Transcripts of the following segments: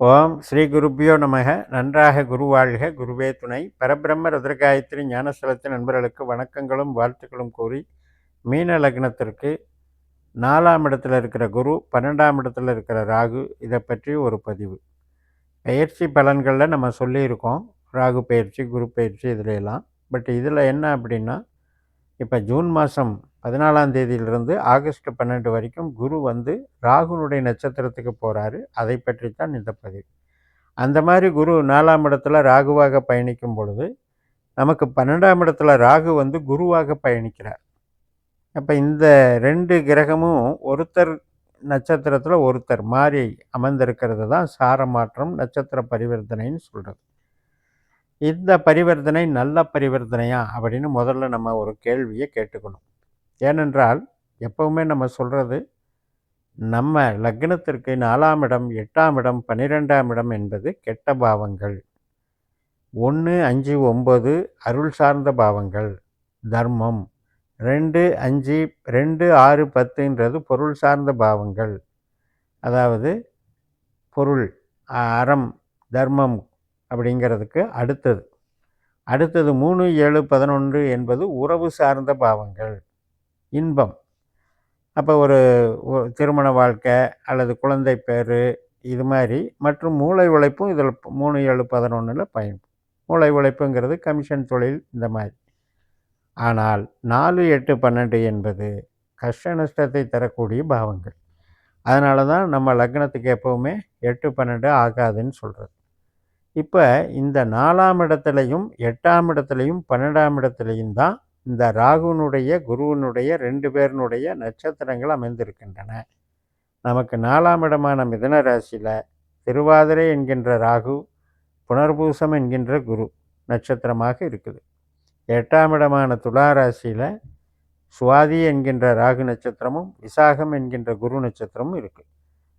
ஓம் ஸ்ரீ குருப்பியோ நமக. நன்றாக குருவாழ்க குருவே துணை. பரபிரம்ம ருத்ரகாயத்ரி ஞானஸ்தலத்தின் நண்பர்களுக்கு வணக்கங்களும் வாழ்த்துக்களும் கூறி மீன லக்னத்திற்கு நாலாம் இடத்துல இருக்கிற குரு பன்னெண்டாம் இடத்துல இருக்கிற ராகு இதை பற்றி ஒரு பதிவு. பயிற்சி பலன்களில் நம்ம சொல்லியிருக்கோம். ராகு பயிற்சி குரு பயிற்சி இதுலையெல்லாம். எல்லாம் பட் இதில் என்ன அப்படின்னா இப்போ ஜூன் மாதம் பதினாலாம் தேதியிலிருந்து ஆகஸ்ட் பன்னெண்டு வரைக்கும் குரு வந்து ராகுனுடைய நட்சத்திரத்துக்கு போகிறாரு அதை பற்றி தான் இந்த பதிவு. அந்த மாதிரி குரு நாலாம் இடத்துல ராகுவாக பயணிக்கும் பொழுது நமக்கு பன்னெண்டாம் இடத்துல ராகு வந்து குருவாக பயணிக்கிறார். அப்போ இந்த ரெண்டு கிரகமும் ஒருத்தர் நட்சத்திரத்தில் ஒருத்தர் மாறி அமர்ந்திருக்கிறது தான் சார மாற்றம் நட்சத்திர பரிவர்த்தனைன்னு சொல்கிறது இந்த பரிவர்த்தனை நல்ல பரிவர்த்தனையா அப்படின்னு முதல்ல நம்ம ஒரு கேள்வியை கேட்டுக்கணும். ஏனென்றால் எப்பவுமே நம்ம சொல்கிறது நம்ம லக்னத்திற்கு நாலாம் இடம் எட்டாம் இடம் பன்னிரெண்டாம் இடம் என்பது கெட்ட பாவங்கள். ஒன்று அஞ்சு ஒம்பது அருள் சார்ந்த பாவங்கள். தர்மம். ரெண்டு அஞ்சு ரெண்டு ஆறு பத்துன்றது பொருள் சார்ந்த பாவங்கள். அதாவது பொருள் அறம் தர்மம் அப்படிங்கிறதுக்கு அடுத்தது. அடுத்தது மூணு ஏழு பதினொன்று என்பது உறவு சார்ந்த பாவங்கள். இன்பம். அப்போ ஒரு திருமண வாழ்க்கை அல்லது குழந்தை பேர் இது மாதிரி மற்றும் மூளை உழைப்பும் இதில் மூணு ஏழு பதினொன்றில் பயன் மூளை உழைப்புங்கிறது கமிஷன் தொழில் இந்த மாதிரி. ஆனால் நாலு எட்டு பன்னெண்டு என்பது கஷ்ட நஷ்டத்தை தரக்கூடிய பாவங்கள். அதனால தான் நம்ம லக்னத்துக்கு எப்போவுமே எட்டு பன்னெண்டு ஆகாதுன்னு சொல்கிறது இப்போ இந்த நாலாம் இடத்துலையும் எட்டாம் இடத்துலையும் பன்னெண்டாம் இடத்துலையும் தான் இந்த ராகுனுடைய குருவினுடைய ரெண்டு பேரினுடைய நட்சத்திரங்கள் அமைந்திருக்கின்றன. நமக்கு நாலாம் இடமான மிதன ராசியில் திருவாதிரை என்கின்ற ராகு புனர்பூசம் என்கின்ற குரு நட்சத்திரமாக இருக்குது. எட்டாம் இடமான துலா ராசியில் சுவாதி என்கின்ற ராகு நட்சத்திரமும் விசாகம் என்கின்ற குரு நட்சத்திரமும் இருக்குது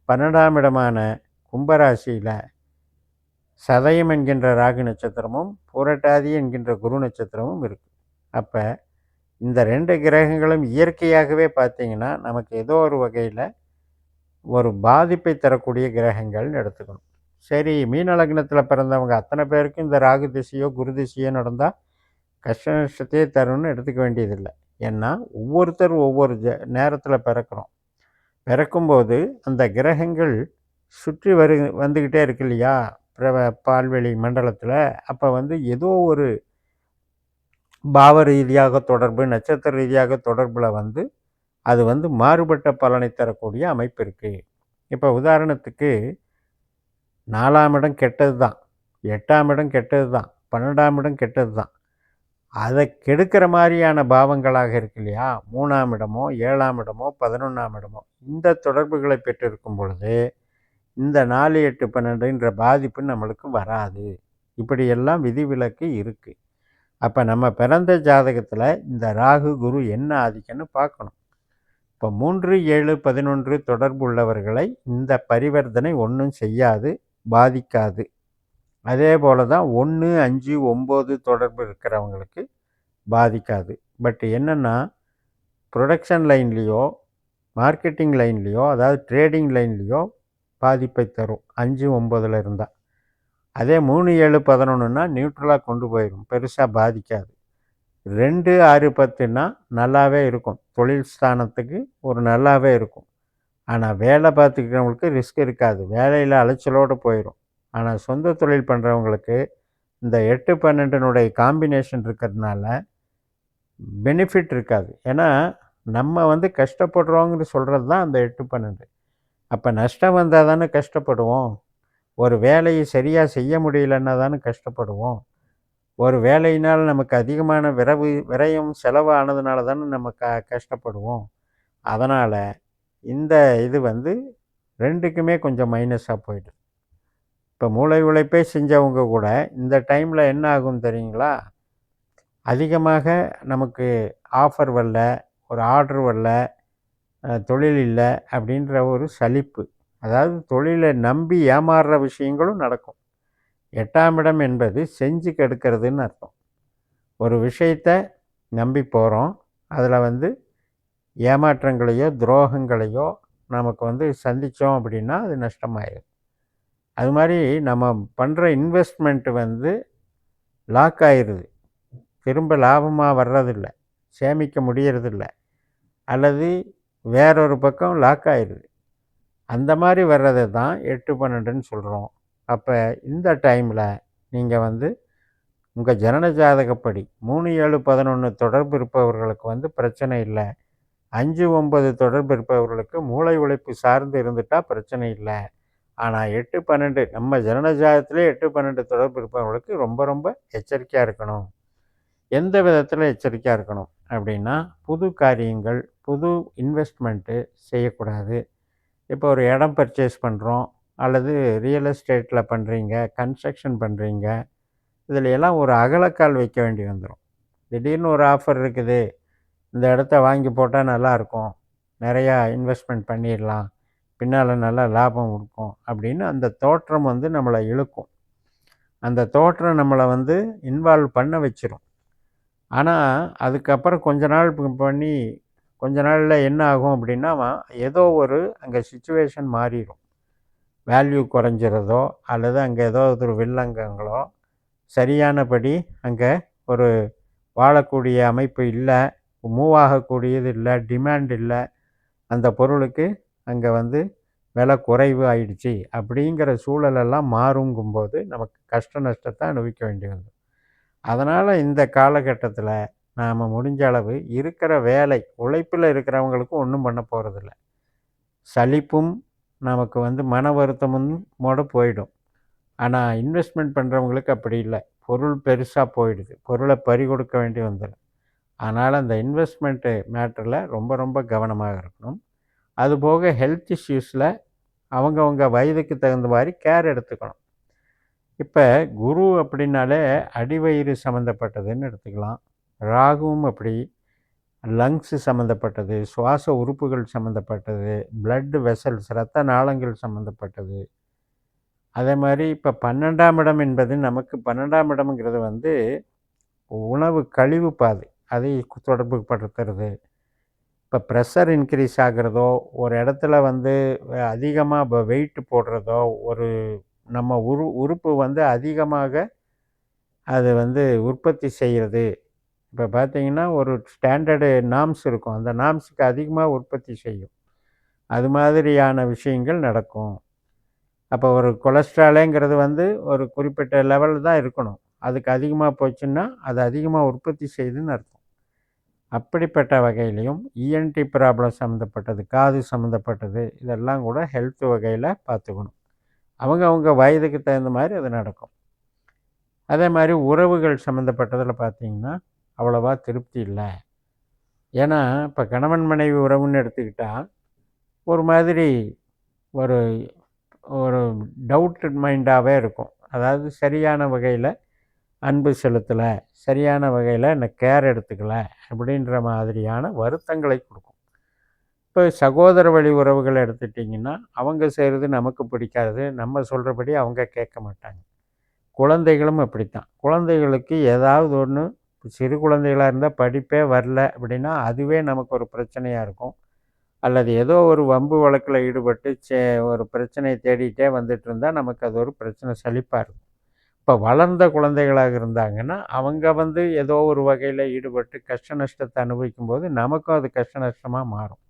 பன்னெண்டாம் இடமான கும்பராசியில் சதயம் என்கின்ற ராகு நட்சத்திரமும் பூரட்டாதி என்கின்ற குரு நட்சத்திரமும் இருக்குது அப்போ இந்த ரெண்டு கிரகங்களும் இயற்கையாகவே பார்த்தீங்கன்னா நமக்கு ஏதோ ஒரு வகையில் ஒரு பாதிப்பை தரக்கூடிய கிரகங்கள்னு எடுத்துக்கணும். சரி மீன லக்னத்தில் பிறந்தவங்க அத்தனை பேருக்கும் இந்த ராகு திசையோ குரு திசையோ நடந்தால் கஷ்ட நஷ்டத்தையே தரும்னு எடுத்துக்க வேண்டியதில்லை. ஏன்னா ஒவ்வொருத்தர் ஒவ்வொரு ஜ நேரத்தில் பிறக்கிறோம். பிறக்கும்போது அந்த கிரகங்கள் சுற்றி வரு வந்துக்கிட்டே இருக்கு இல்லையா? பிர பால்வெளி மண்டலத்தில். அப்போ வந்து ஏதோ ஒரு பாவ ரீதியாக தொடர்பு நட்சத்திர ரீதியாக தொடர்பில் வந்து அது வந்து மாறுபட்ட பலனை தரக்கூடிய அமைப்பு இருக்குது இப்போ உதாரணத்துக்கு நாலாம் இடம் கெட்டது தான் எட்டாம் இடம் கெட்டது தான் பன்னெண்டாம் இடம் கெட்டது தான் அதை கெடுக்கிற மாதிரியான பாவங்களாக இருக்கு இல்லையா? மூணாம் இடமோ ஏழாம் இடமோ பதினொன்றாம் இடமோ இந்த தொடர்புகளை பெற்றிருக்கும் பொழுது இந்த நாலு எட்டு பன்னெண்டுன்ற பாதிப்பு நம்மளுக்கு வராது. இப்படியெல்லாம் விதிவிலக்கு இருக்குது அப்போ நம்ம பிறந்த ஜாதகத்தில் இந்த ராகு குரு என்ன ஆதிக்கன்னு பார்க்கணும். இப்போ மூன்று ஏழு பதினொன்று தொடர்பு உள்ளவர்களை இந்த பரிவர்த்தனை ஒன்றும் செய்யாது பாதிக்காது. அதே போல தான் ஒன்று அஞ்சு ஒம்பது தொடர்பு இருக்கிறவங்களுக்கு பாதிக்காது. பட் என்னென்னா ப்ரொடக்ஷன் லைன்லேயோ மார்க்கெட்டிங் லைன்லேயோ அதாவது ட்ரேடிங் லைன்லேயோ பாதிப்பை தரும். அஞ்சு ஒம்பதில் இருந்தால் அதே மூணு ஏழு பதினொன்றுனா நியூட்ரலாக கொண்டு போயிடும் பெருசாக பாதிக்காது. ரெண்டு ஆறு பத்துனா நல்லாவே இருக்கும். தொழில் ஸ்தானத்துக்கு ஒரு நல்லாவே இருக்கும். ஆனால் வேலை பார்த்துக்கிறவங்களுக்கு ரிஸ்க் இருக்காது. வேலையில் அலைச்சலோடு போயிடும் ஆனால் சொந்த தொழில் பண்ணுறவங்களுக்கு இந்த எட்டு பன்னெண்டுனுடைய காம்பினேஷன் இருக்கிறதுனால பெனிஃபிட் இருக்காது. ஏன்னா நம்ம வந்து கஷ்டப்படுறோங்கிற சொல்கிறது தான் அந்த எட்டு பன்னெண்டு. அப்போ நஷ்டம் வந்தால் தானே கஷ்டப்படுவோம்? ஒரு வேலையை சரியாக செய்ய முடியலன்னா தானே கஷ்டப்படுவோம். ஒரு வேலையினால் நமக்கு அதிகமான விரவு விரயம் செலவு ஆனதுனால தானே நம்ம க கஷ்டப்படுவோம். அதனால் இந்த இது வந்து ரெண்டுக்குமே கொஞ்சம் மைனஸாக போயிடுது. இப்போ மூளை உழைப்பே செஞ்சவங்க கூட இந்த டைமில் என்ன ஆகும் தெரியுங்களா? அதிகமாக நமக்கு ஆஃபர் வரல ஒரு ஆர்டர் வரல தொழில் இல்லை அப்படின்ற ஒரு சலிப்பு. அதாவது தொழிலை நம்பி ஏமாறுற விஷயங்களும் நடக்கும். எட்டாம் இடம் என்பது செஞ்சு கெடுக்கிறதுன்னு அர்த்தம். ஒரு விஷயத்தை நம்பி போகிறோம் அதில் வந்து ஏமாற்றங்களையோ துரோகங்களையோ நமக்கு வந்து சந்தித்தோம் அப்படின்னா அது நஷ்டமாயிடும் அது மாதிரி நம்ம பண்ணுற இன்வெஸ்ட்மெண்ட்டு வந்து லாக் ஆயிடுது திரும்ப லாபமாக வர்றதில்லை. சேமிக்க முடியறதில்ல. அல்லது வேறொரு பக்கம் லாக் ஆயிடுது அந்த மாதிரி வர்றதை தான் எட்டு பன்னெண்டுன்னு சொல்கிறோம் அப்போ இந்த டைமில் நீங்கள் வந்து உங்கள் ஜனன ஜாதகப்படி மூணு ஏழு பதினொன்று தொடர்பு இருப்பவர்களுக்கு வந்து பிரச்சனை இல்லை. அஞ்சு ஒன்பது தொடர்பு இருப்பவர்களுக்கு மூளை உழைப்பு சார்ந்து இருந்துட்டால் பிரச்சனை இல்லை. ஆனால் எட்டு பன்னெண்டு நம்ம ஜனனஜாதத்திலே எட்டு பன்னெண்டு தொடர்பு இருப்பவர்களுக்கு ரொம்ப ரொம்ப எச்சரிக்கையாக இருக்கணும். எந்த விதத்தில் எச்சரிக்கையாக இருக்கணும்? அப்படின்னா புது காரியங்கள் புது இன்வெஸ்ட்மெண்ட்டு செய்யக்கூடாது. இப்போ ஒரு இடம் பர்ச்சேஸ் பண்ணுறோம் அல்லது ரியல் எஸ்டேட்டில் பண்ணுறீங்க கன்ஸ்ட்ரக்ஷன் பண்ணுறீங்க இதில் எல்லாம் ஒரு அகலக்கால் வைக்க வேண்டி வந்துடும் திடீர்னு ஒரு ஆஃபர் இருக்குது இந்த இடத்த வாங்கி போட்டால் நல்லாயிருக்கும் நிறையா இன்வெஸ்ட்மெண்ட் பண்ணிடலாம் பின்னால் நல்லா லாபம் இருக்கும் அப்படின்னு அந்த தோற்றம் வந்து நம்மளை இழுக்கும். அந்த தோற்றம் நம்மளை வந்து இன்வால்வ் பண்ண வச்சிரும். ஆனால் அதுக்கப்புறம் கொஞ்ச நாள் பண்ணி கொஞ்ச நாளில் என்ன ஆகும் அப்படின்னா ஏதோ ஒரு அங்கே சுச்சுவேஷன் மாறிடும் வேல்யூ குறைஞ்சிறதோ அல்லது அங்கே ஏதோ ஒரு வில்லங்கங்களோ சரியானபடி அங்கே ஒரு வாழக்கூடிய அமைப்பு இல்லை மூவ் ஆகக்கூடியது இல்லை டிமாண்ட் இல்லை அந்த பொருளுக்கு அங்கே வந்து விலை குறைவு ஆயிடுச்சு அப்படிங்கிற சூழலெல்லாம் மாறுங்கும்போது நமக்கு கஷ்ட நஷ்டத்தை அனுபவிக்க வேண்டி வந்து அதனால் இந்த காலகட்டத்தில் நாம் முடிஞ்ச அளவு இருக்கிற வேலை உழைப்பில் இருக்கிறவங்களுக்கும் ஒன்றும் பண்ண போகிறதில்ல சலிப்பும் நமக்கு வந்து மன வருத்தமும் மூட போயிடும். ஆனால் இன்வெஸ்ட்மெண்ட் பண்ணுறவங்களுக்கு அப்படி இல்லை. பொருள் பெருசாக போயிடுது. பொருளை பறி கொடுக்க வேண்டி வந்துடும் அதனால் அந்த இன்வெஸ்ட்மெண்ட்டு மேட்டரில் ரொம்ப ரொம்ப கவனமாக இருக்கணும். அதுபோக ஹெல்த் இஷ்யூஸில் அவங்கவுங்க வயதுக்கு தகுந்த மாதிரி கேர் எடுத்துக்கணும். இப்போ குரு அப்படின்னாலே அடிவயிறு சம்மந்தப்பட்டதுன்னு எடுத்துக்கலாம். ராகுவும் அப்படி லங்ஸு சம்மந்தப்பட்டது சுவாச உறுப்புகள் சம்மந்தப்பட்டது பிளட் வெசல்ஸ் இரத்த நாளங்கள் சம்மந்தப்பட்டது அதே மாதிரி இப்போ பன்னெண்டாம் இடம் என்பது நமக்கு பன்னெண்டாம் இடம்ங்கிறது வந்து உணவு கழிவு பாது அதை தொடர்பு படுத்துறது இப்போ ப்ரெஷர் இன்க்ரீஸ் ஆகிறதோ ஒரு இடத்துல வந்து அதிகமாக இப்போ வெயிட் போடுறதோ ஒரு நம்ம உரு உறுப்பு வந்து அதிகமாக அது வந்து உற்பத்தி செய்கிறது. இப்போ பார்த்தீங்கன்னா ஒரு ஸ்டாண்டர்டு நாம்ஸ் இருக்கும். அந்த நாம்ஸுக்கு அதிகமாக உற்பத்தி செய்யும். அது மாதிரியான விஷயங்கள் நடக்கும். அப்போ ஒரு கொலஸ்ட்ராலேங்கிறது வந்து ஒரு குறிப்பிட்ட லெவலில் தான் இருக்கணும். அதுக்கு அதிகமாக போச்சுன்னா அது அதிகமாக உற்பத்தி செய்யுதுன்னு அர்த்தம். அப்படிப்பட்ட வகையிலையும் இஎன்டி ப்ராப்ளம் சம்மந்தப்பட்டது காது சம்மந்தப்பட்டது இதெல்லாம் கூட ஹெல்த் வகையில் பார்த்துக்கணும். அவங்க அவங்க வயதுக்கு தகுந்த மாதிரி அது நடக்கும். அதே மாதிரி உறவுகள் சம்மந்தப்பட்டதில் பார்த்திங்கன்னா அவ்வளோவா திருப்தி இல்லை. ஏன்னா இப்போ கணவன் மனைவி உறவுன்னு எடுத்துக்கிட்டால் ஒரு மாதிரி ஒரு ஒரு டவுட்டட் மைண்டாகவே இருக்கும். அதாவது சரியான வகையில் அன்பு செலுத்தலை சரியான வகையில் என்னை கேர் எடுத்துக்கலை அப்படின்ற மாதிரியான வருத்தங்களை கொடுக்கும். இப்போ சகோதர வழி உறவுகளை எடுத்துட்டிங்கன்னா அவங்க செய்கிறது நமக்கு பிடிக்காது. நம்ம சொல்கிறபடி அவங்க கேட்க மாட்டாங்க. குழந்தைகளும் அப்படித்தான். குழந்தைகளுக்கு ஏதாவது ஒன்று சிறு குழந்தைகளாக இருந்தால் படிப்பே வரல அப்படின்னா அதுவே நமக்கு ஒரு பிரச்சனையாக இருக்கும். அல்லது ஏதோ ஒரு வம்பு வழக்கில் ஈடுபட்டு சே ஒரு பிரச்சனையை தேடிகிட்டே வந்துட்டு இருந்தால் நமக்கு அது ஒரு பிரச்சனை சலிப்பாக இருக்கும். இப்போ வளர்ந்த குழந்தைகளாக இருந்தாங்கன்னா அவங்க வந்து ஏதோ ஒரு வகையில் ஈடுபட்டு கஷ்ட நஷ்டத்தை அனுபவிக்கும் போது நமக்கும் அது கஷ்ட நஷ்டமாக மாறும்.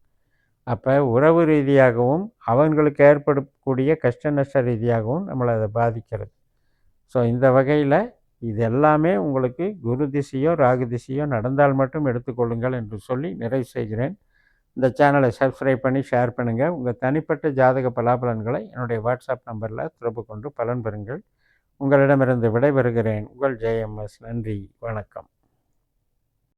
அப்போ உறவு ரீதியாகவும் அவங்களுக்கு ஏற்படக்கூடிய கஷ்ட நஷ்ட ரீதியாகவும் நம்மளை அதை பாதிக்கிறது. ஸோ இந்த வகையில் இது எல்லாமே உங்களுக்கு குரு திசையோ ராகு திசையோ நடந்தால் மட்டும் எடுத்துக்கொள்ளுங்கள் என்று சொல்லி நிறைவு செய்கிறேன். இந்த சேனலை சப்ஸ்கிரைப் பண்ணி ஷேர் பண்ணுங்கள் உங்கள் தனிப்பட்ட ஜாதக பலாபலன்களை என்னுடைய வாட்ஸ்அப் நம்பரில் தொடர்பு கொண்டு பலன் பெறுங்கள். உங்களிடமிருந்து விடைபெறுகிறேன். உங்கள் ஜெயம்எஸ். நன்றி. வணக்கம்.